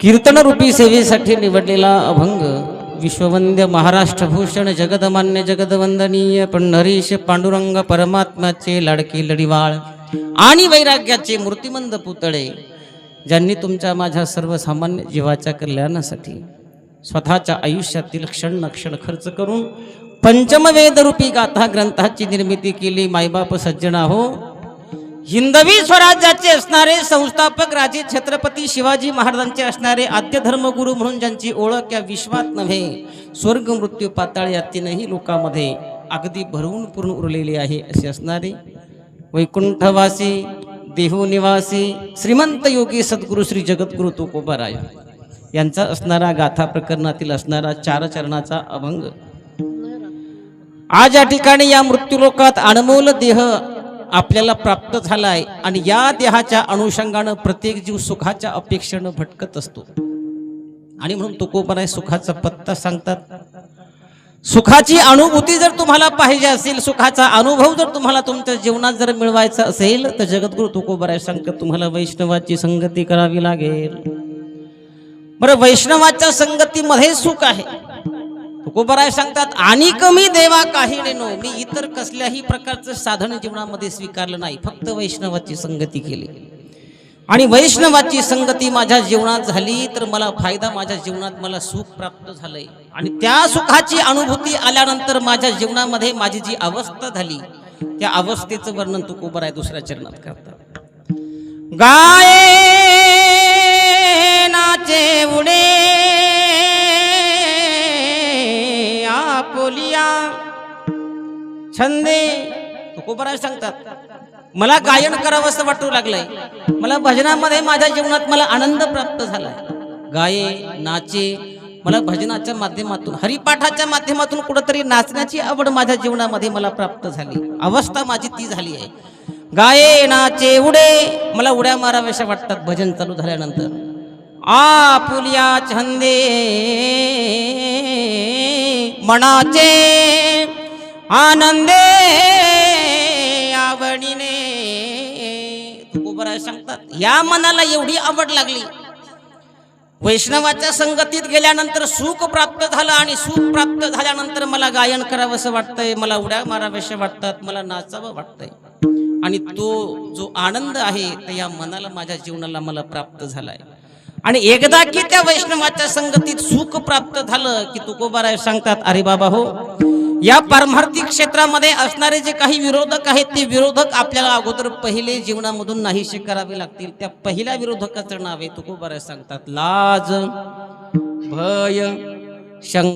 कीर्तनरूपी सेवेसाठी निवडलेला अभंग विश्ववंद्य महाराष्ट्रभूषण जगदमान्य जगदवंदनीय पंढरीश पांडुरंग परमात्म्याचे लाडके लढिवाळ आणि वैराग्याचे मूर्तिमंद पुतळे ज्यांनी तुमच्या माझ्या सर्वसामान्य जीवाच्या कल्याणासाठी स्वतःच्या आयुष्यातील क्षण नक्षण खर्च करून पंचमवेदरूपी गाथा ग्रंथाची निर्मिती केली. मायबाप सज्जना हो हिंदवी स्वराज्याचे असणारे संस्थापक राजे छत्रपती शिवाजी महाराजांचे असणारे आद्य धर्मगुरू म्हणून ज्यांची ओळख या विश्वात नव्हे स्वर्ग मृत्यू पाताळ या तीनही लोकांमध्ये अगदी भरवून पूर्ण उरलेली आहे असे असणारे वैकुंठवासी देहू निवासी श्रीमंत योगी सद्गुरू श्री जगद्गुरु तुकोबाराय यांचा असणारा गाथा प्रकरणातील असणारा चार चरणाचा अभंग. आज या ठिकाणी या मृत्यूलोकात अनमोल देह आपल्याला प्राप्त झालाय आणि या देहाच्या अनुषंगानं प्रत्येक जीव सुखाच्या अपेक्षेनं भटकत असतो. आणि म्हणून तुकोबराय सुखाचा पत्ता सांगतात सुखाची अनुभूती जर तुम्हाला पाहिजे असेल सुखाचा अनुभव जर तुम्हाला तुमच्या जीवनात जर मिळवायचा असेल तर जगद्गुरु तुकोबराय सांगतात तुम्हाला वैष्णवाची संगती करावी लागेल. बरं वैष्णवाच्या संगतीमध्ये सुख आहे. तुकोबराय सांगतात आणि कमी देवा काही नेनो मी इतर कसल्याही प्रकारचं साधन जीवनामध्ये स्वीकारलं नाही फक्त वैष्णवाची संगती केली. आणि वैष्णवाची संगती माझ्या जीवनात झाली तर मला फायदा माझ्या जीवनात मला सुख प्राप्त झालंय. आणि त्या सुखाची अनुभूती आल्यानंतर माझ्या जीवनामध्ये माझी जी अवस्था झाली त्या अवस्थेचं वर्णन तुकोबराय दुसऱ्या चरणात करतात. गाय आपोलिया छंदे तुकोबराय सांगतात. मला गायन करावं असं वाटू लागलंय. मला भजनामध्ये माझ्या जीवनात मला आनंद प्राप्त झालाय. गाये नाचे मला भजनाच्या माध्यमातून हरिपाठाच्या माध्यमातून कुठंतरी नाचण्याची आवड माझ्या जीवनामध्ये मला प्राप्त झाली. अवस्था माझी ती झाली आहे. गाये नाचे उडे मला उड्या माराव्याशा वाटतात. भजन चालू झाल्यानंतर. आ पुलिया छंदे. मनाचे आनंदे आवडीने. तुकोबराय सांगतात. या मनाला एवढी आवड लागली. वैष्णवाच्या संगतीत गेल्यानंतर सुख प्राप्त झालं आणि सुख प्राप्त झाल्यानंतर मला गायन करावंसं वाटतंय मला उड्या माराव्याशा वाटतात मला नाचावं वाटतंय. आणि तो जो आनंद आहे तर या मनाला माझ्या जीवनाला मला प्राप्त झालाय. आणि एकदा की त्या वैष्णवाच्या संगतीत सुख प्राप्त झालं की तुकोबाराय सांगतात अरे बाबा हो या पारमार्थिक क्षेत्रामध्ये असणारे जे काही विरोधक आहेत ते विरोधक आपल्याला अगोदर पहिले जीवनामधून नाहीसे करावे लागतील. त्या पहिल्या विरोधकाचं नाव आहे तुकोबाराय सांगतात लाज भय शंक